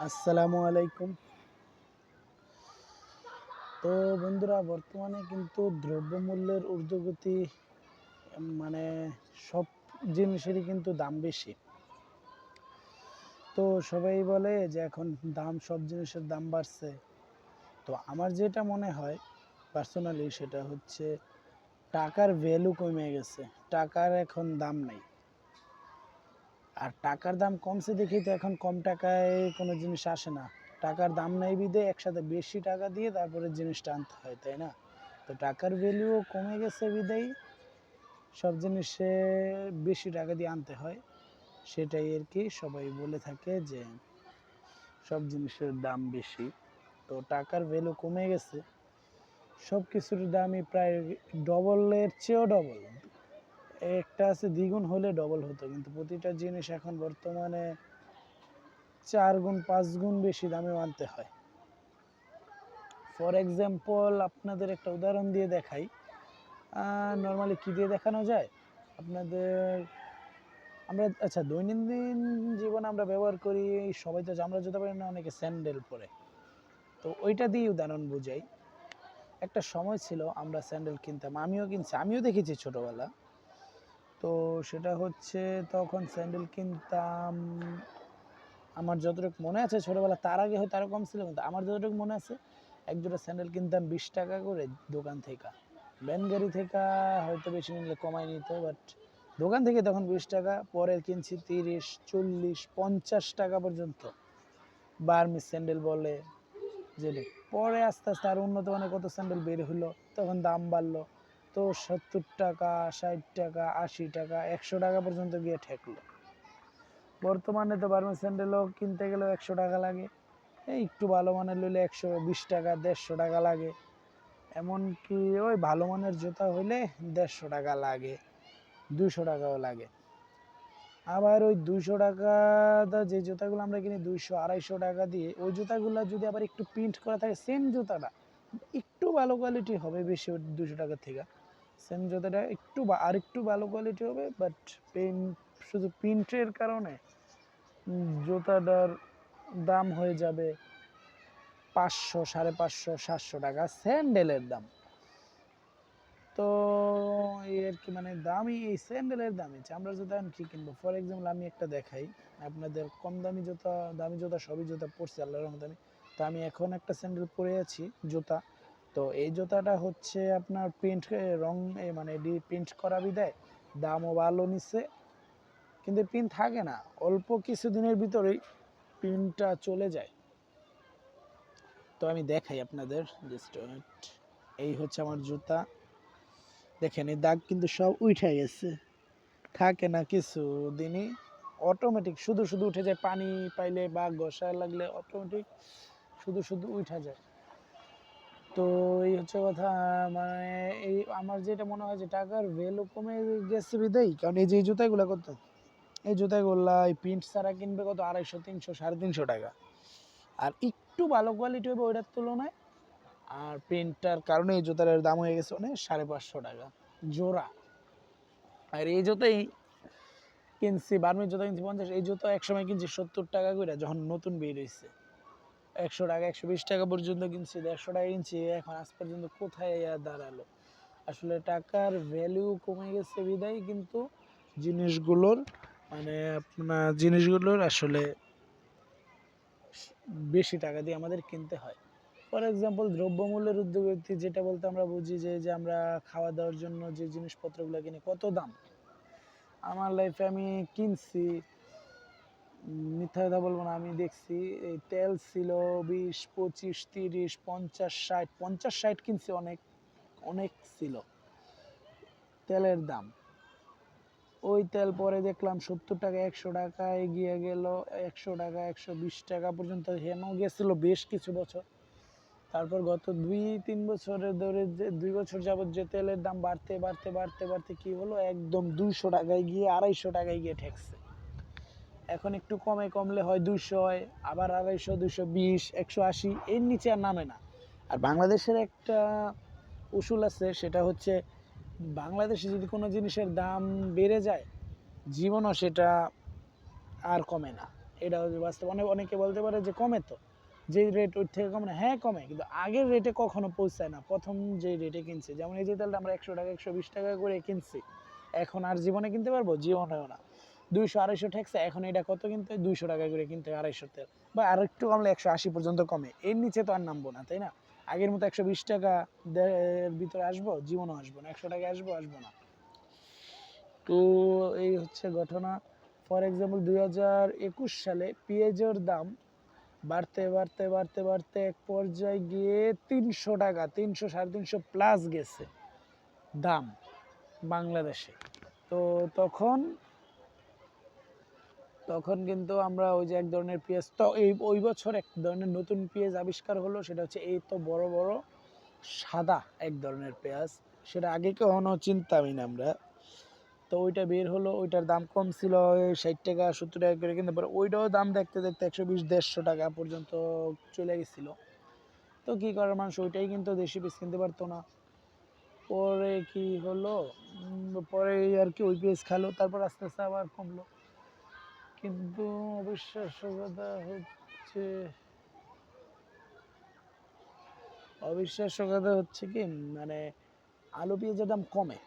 আসসালামু আলাইকুম। তো বন্ধুরা, বর্তমানে কিন্তু দ্রব্যমূল্যের ঊর্ধ্বগতি মানে সব জিনিসেরই কিন্তু দাম বেশি। তো সবাই বলে যে এখন দাম, সব জিনিসের দাম বাড়ছে। তো আমার যেটা মনে হয় পার্সোনালি সেটা হচ্ছে, টাকার ভ্যালু কমে গেছে। টাকার এখন দাম নাই। আর টাকার দাম কমছে দেখেই তো এখন কম টাকায় কোনো জিনিস আসে না। টাকার দাম নাই বিদে একসাথে বেশি টাকা দিয়ে তারপরে জিনিসটা আনতে হয়, তাই না? তো টাকার ভ্যালুও কমে গেছে বিদায় সব জিনিসে বেশি টাকা দিয়ে আনতে হয়। সেটাই আর কি, সবাই বলে থাকে যে সব জিনিসের দাম বেশি। তো টাকার ভ্যালু কমে গেছে। সব কিছুর দামই প্রায় ডবলের চেয়েও ডবল একটা আছে দ্বিগুণ হলে ডবল হতো, কিন্তু প্রতিটা জিনিস এখন বর্তমানে চার গুণ, পাঁচ গুণ বেশি দামে আনতে হয়। ফর এক্সাম্পল আপনাদের একটা উদাহরণ দিয়ে দেখাই। নর্মালি কি দিয়ে দেখানো যায়? আপনাদের, আমরা আচ্ছা দৈনন্দিন জীবনে আমরা ব্যবহার করি, সবাই তো আমরা জুতা পারি না, অনেকে স্যান্ডেল পরে। তো ওইটা দিয়ে উদাহরণ বুঝাই। একটা সময় ছিল, আমরা স্যান্ডেল কিনতাম, আমিও কিনছি, আমিও দেখেছি ছোটবেলা। তো সেটা হচ্ছে তখন স্যান্ডেল কিনতাম। আমার যতটুকু মনে আছে ছোটবেলা, তার আগে হয়তো আরও কম ছিল, কিন্তু আমার যতটুকু মনে আছে, এক জোড়া স্যান্ডেল কিনতাম বিশ টাকা করে দোকান থেকে। ভ্যান গাড়ি থেকে হয়তো বেশি নিলে কমাই নিত বাট দোকান থেকে তখন বিশ টাকা, পরে কিনছি তিরিশ, চল্লিশ, পঞ্চাশ টাকা পর্যন্ত। বার্মি স্যান্ডেল বলে, যেটা পরে আস্তে আস্তে আরও উন্নত মানের কত স্যান্ডেল বের হলো, তখন দাম বাড়লো। তো সত্তর টাকা, ষাট টাকা, আশি টাকা, একশো টাকা পর্যন্ত গিয়ে ঠেকলো। বর্তমানে তো বার্মি স্যান্ডেলও কিনতে গেলেও একশো টাকা লাগে। এই একটু ভালো মানের লইলে একশো বিশ টাকা, দেড়শো টাকা লাগে। এমনকি ওই ভালো মানের জুতা হইলে দেড়শো টাকা লাগে দুশো টাকাও লাগে। আবার ওই দুশো টাকা যে জুতাগুলো আমরা কিনি, দুইশো, আড়াইশো টাকা দিয়ে, ওই জুতাগুলো যদি আবার একটু প্রিন্ট করা থাকে সেম জুতাটা, একটু ভালো কোয়ালিটি হবে বেশি দুশো টাকার থেকে। সেম জুতাটা একটু আর একটু ভালো কোয়ালিটি হবে বাট পেন শুধু প্রিন্টের কারণে জুতাটার দাম হয়ে যাবে পাঁচশো, সাড়ে পাঁচশো, সাতশো টাকা স্যান্ডেলের দাম। তো এই আর কি মানে দামি, এই স্যান্ডেলের দামি চামড়ার জুতা আমি কি কিনবো? ফর এক্সাম্পল আমি একটা দেখাই, আপনাদের কম দামি জুতা দামি জুতা সবই জুতা পরছি, আল্লাহর রহমতে আমি। তো আমি এখন একটা স্যান্ডেল পরে আছি, জুতা। তো এই জুতাটা হচ্ছে আপনার প্রিন্ট রং মানে এডি প্রিন্ট করা বিদায়। দামও ভালো নিচ্ছে, কিন্তু প্রিন্ট থাকে না। অল্প কিছুদিনের ভিতরেই প্রিন্টটা চলে যায়। তো আমি দেখাই আপনাদের জাস্ট এই হচ্ছে আমার জুতা। দেখেন, এই দাগ কিন্তু সব উঠে গেছে। থাকে না কিছু দিনই অটোমেটিক শুধু শুধু উঠে যায়, পানি পাইলে বা ঘষা লাগলে অটোমেটিক শুধু শুধু উঠা যায়। তো এই হচ্ছে কথা মানে এই আমার যেটা মনে হয় যে টাকার ভ্যালু কমে গেছে বিদায় কারণ এই যে এই জুতাগুলো কত? এই জুতাগুলা এই প্রিন্ট ছাড়া কিনবে কত? আড়াইশো, তিনশো, সাড়ে তিনশো টাকা। আর একটু ভালো কোয়ালিটি হবে ওইটার তুলনায়, আর প্রিন্টটার কারণে এই জুতার দাম হয়ে গেছে অনেক, সাড়ে পাঁচশো টাকা। জোড়া। আর এই জুতাই কিনছি বার্মির জুতা কিনছি, পঞ্চাশ, এই জুতো একসময় কিনছি সত্তর টাকা করে যখন নতুন বের হয়েছে একশো টাকা, একশো বিশ টাকা পর্যন্ত কিনছি, দেড়শো টাকা কিনছি, এখন আজ পর্যন্ত কোথায় দাঁড়াল? আসলে টাকার ভ্যালু কমে গেছে বিদায়, কিন্তু জিনিসগুলোর মানে আপনার জিনিসগুলোর আসলে বেশি টাকা দিয়ে আমাদের কিনতে হয়। ফর এক্সাম্পল দ্রব্যমূল্যের উদ্যোগতি যেটা বলতে আমরা বুঝি যে যে আমরা খাওয়া দাওয়ার জন্য যে জিনিসপত্রগুলো কিনি, কত দাম? আমার লাইফে আমি কিনছি মিথ্যা কথা বলব না, আমি দেখছি এই তেল ছিল বিশ, পঁচিশ, তিরিশ, পঞ্চাশ, ষাট পঞ্চাশ, ষাট কিনছি অনেক অনেক ছিল। তেলের দাম। ওই তেল পরে দেখলাম সত্তর টাকা, একশো টাকা এগিয়ে গেল, একশো টাকা, একশো বিশ টাকা পর্যন্ত হেন গেছিল বেশ কিছু বছর। তারপর গত দুই, তিন বছরের ধরে যে, দুই বছর যাবত যে তেলের দাম বাড়তে বাড়তে বাড়তে বাড়তে কি হলো? একদম দুইশো টাকায় গিয়ে, আড়াইশো টাকায় গিয়ে ঠেকছে। এখন একটু কমে কমলে হয় হয়, আবার আড়াইশো, দুইশো বিশ, একশো আশি, এর নিচে আর নামে না। আর বাংলাদেশের একটা উসুল আছে, সেটা হচ্ছে বাংলাদেশে যদি কোনো জিনিসের দাম বেড়ে যায়, জীবনও সেটা আর কমে না। এটা হচ্ছে বাস্তব, অনেক, অনেকে বলতে পারে যে কমে তো যে রেট ওর থেকে কমে না হ্যাঁ কমে, কিন্তু আগের রেটে কখনো পৌঁছায় না। প্রথম যে রেটে কিনছে, যেমন এই যে তেলটা আমরা একশো টাকা, একশো বিশ টাকা করে কিনছি, এখন আর জীবনে কিনতে পারব? জীবনেও না। দুইশো আড়াইশো ঠেকছে, এখন এটা কত কিনতে? হয় দুইশো টাকা করে কিনতে হয় আড়াইশো তেল। বা আর একটু কমলে একশো আশি পর্যন্ত কমে। এর নিচে তো আর নামবো না, তাই না? আগের মতো একশো বিশ টাকা ভিতরে আসব, জীবনও আসব না। একশো টাকা আসব আসব না। তো এই হচ্ছে ঘটনা। ফর এক্সাম্পল দুই হাজার একুশ সালে পেঁয়াজের দাম বাড়তে বাড়তে বাড়তে বাড়তে এক পর্যায়ে গিয়ে তিনশো টাকা, তিনশো, সাড়ে তিনশো প্লাস গেছে দাম বাংলাদেশে। তো তখন তখন কিন্তু আমরা ওই যে এক ধরনের পেঁয়াজ, তো এই, ওই বছর এক ধরনের নতুন পেঁয়াজ আবিষ্কার হলো, সেটা হচ্ছে এই তো বড় বড় সাদা এক ধরনের পেঁয়াজ, সেটা আগে কখনো চিনতামই না আমরা। তো ওইটা বের হলো, ওইটার দাম কম ছিল, ষাট টাকা, সত্তর টাকা করে কিন্তু ওইটাও দাম দেখতে দেখতে একশো বিশ, দেড়শো টাকা পর্যন্ত চলে গেছিল। তো কী করার, মানুষ ওইটাই কিন্তু দেশি পিস কিনতে পারতো না। পরে কি হলো? পরে আর কি ওই পেঁয়াজ খালো, তারপর আস্তে আস্তে আবার কমলো। কিন্তু অবিশ্বাস্য হচ্ছে অবিশ্বাস্য হচ্ছে কি মানে আলু পেঁয়াজের দাম কমে।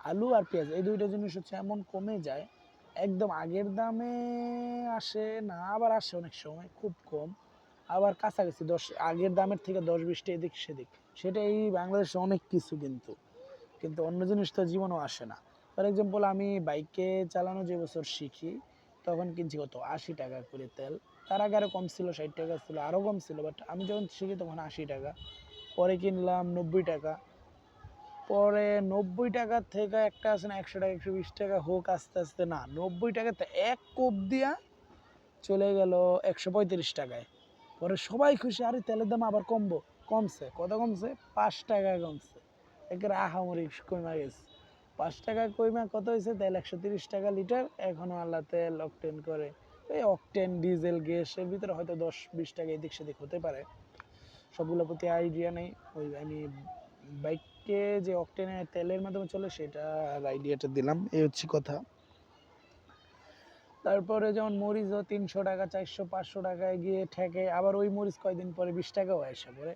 আলু আর পেঁয়াজ, এই দুইটা জিনিস হচ্ছে এমন কমে যায়, একদম আগের দামে আসে না, আবার আসে অনেক সময়, খুব কম। আবার কাছাকাছি দশ, আগের দামের থেকে দশ বিশটা এদিক সেদিক। সেটা এই বাংলাদেশে অনেক কিছু কিন্তু। কিন্তু অন্য জিনিস তো জীবনও আসে না। ফর এক্সাম্পল আমি বাইকে চালানো যে বছর শিখি, তখন কিনছি কত? আশি টাকা করে তেল। তার আগে আরও কম ছিল, ষাট টাকা ছিল আরও কম ছিল বাট আমি যখন শিখি তখন আশি টাকা। পরে কিনলাম নব্বই টাকা। পরে নব্বই টাকার থেকে একটা আছে না, একশো টাকা, একশো বিশ টাকা হোক আস্তে আস্তে, না, নব্বই টাকাতে এক কোপ দিয়া চলে গেল একশো পঁয়ত্রিশ টাকায়। পরে সবাই খুশি, আরে তেলের দাম আবার কমবো। কমছে। কত কমছে? পাঁচ টাকা কমছে। একের আহামরি কমে গেছে। পাঁচ টাকা কইমা কত হয়েছে তেল একশো তিরিশ টাকা লিটার। এখনও আল্লাহ তেল অকটেন করে। এই অকটেন ডিজেল গ্যাস এর ভিতরে হয়তো দশ বিশ টাকা এদিক সেদিক হতে পারে। সবগুলোর প্রতি আইডিয়া নেই। ওই আমি বাইককে যে অকটেনের তেলের মাধ্যমে চলে, সেটা আইডিয়াটা দিলাম। এই হচ্ছে কথা। তারপরে যেমন মরিচও তিনশো টাকা, চারশো, পাঁচশো টাকায় গিয়ে ঠেকে। আবার ওই মরিচ কয়দিন পরে বিশ টাকাও আসে পরে।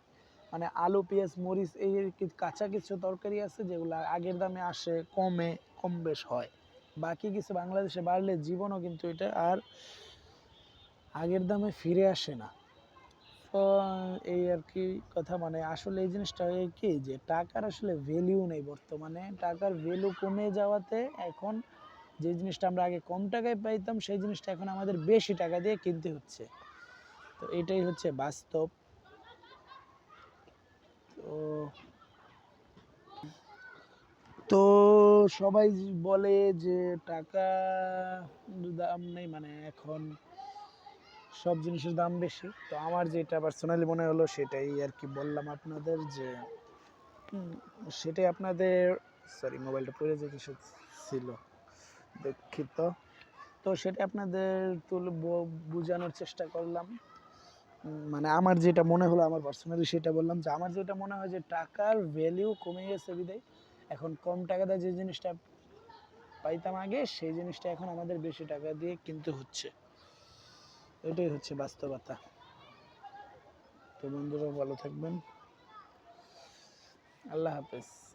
মানে আলু, পেঁয়াজ, মরিচ, এই কাঁচা কিছু তরকারি আছে যেগুলো আগের দামে আসে, কমে, কম বেশ হয়। বাকি কিছু বাংলাদেশে বাড়লে জীবনও কিন্তু এটা আর আগের দামে ফিরে আসে না। তো এই আর কি কথা মানে আসলে এই জিনিসটা কি যে টাকার আসলে ভ্যালিউ নেই বর্তমানে। টাকার ভ্যালু কমে যাওয়াতে এখন যে জিনিসটা আমরা আগে কম টাকায় পাইতাম, সেই জিনিসটা এখন আমাদের বেশি টাকা দিয়ে কিনতে হচ্ছে। তো এটাই হচ্ছে বাস্তব। তো তো সবাই বলে যে টাকা দাম নেই মানে এখন সব জিনিসের দাম বেশি। তো আমার যেটা পার্সোনালি মনে হলো সেটাই আর কি বললাম আপনাদের যে সেটাই আপনাদের সরি মোবাইলটা পড়ে যে যেতে ছিল দুঃখিত। তো সেটা আপনাদের তুলে বোঝানোর চেষ্টা করলাম। মানে আমার যেটা মনে হলো, আমার পার্সোনালি সেটা বললাম যে, আমার যেটা মনে হয় যে, টাকার ভ্যালিউ কমে গেছে বিদায়। এখন কম টাকা দিয়ে যে জিনিসটা পাইতাম আগে, সেই জিনিসটা এখন আমাদের বেশি টাকা দিয়ে কিনতে হচ্ছে। এটাই হচ্ছে বাস্তবতা। তো বন্ধুরা, ভালো থাকবেন। আল্লাহ হাফেজ।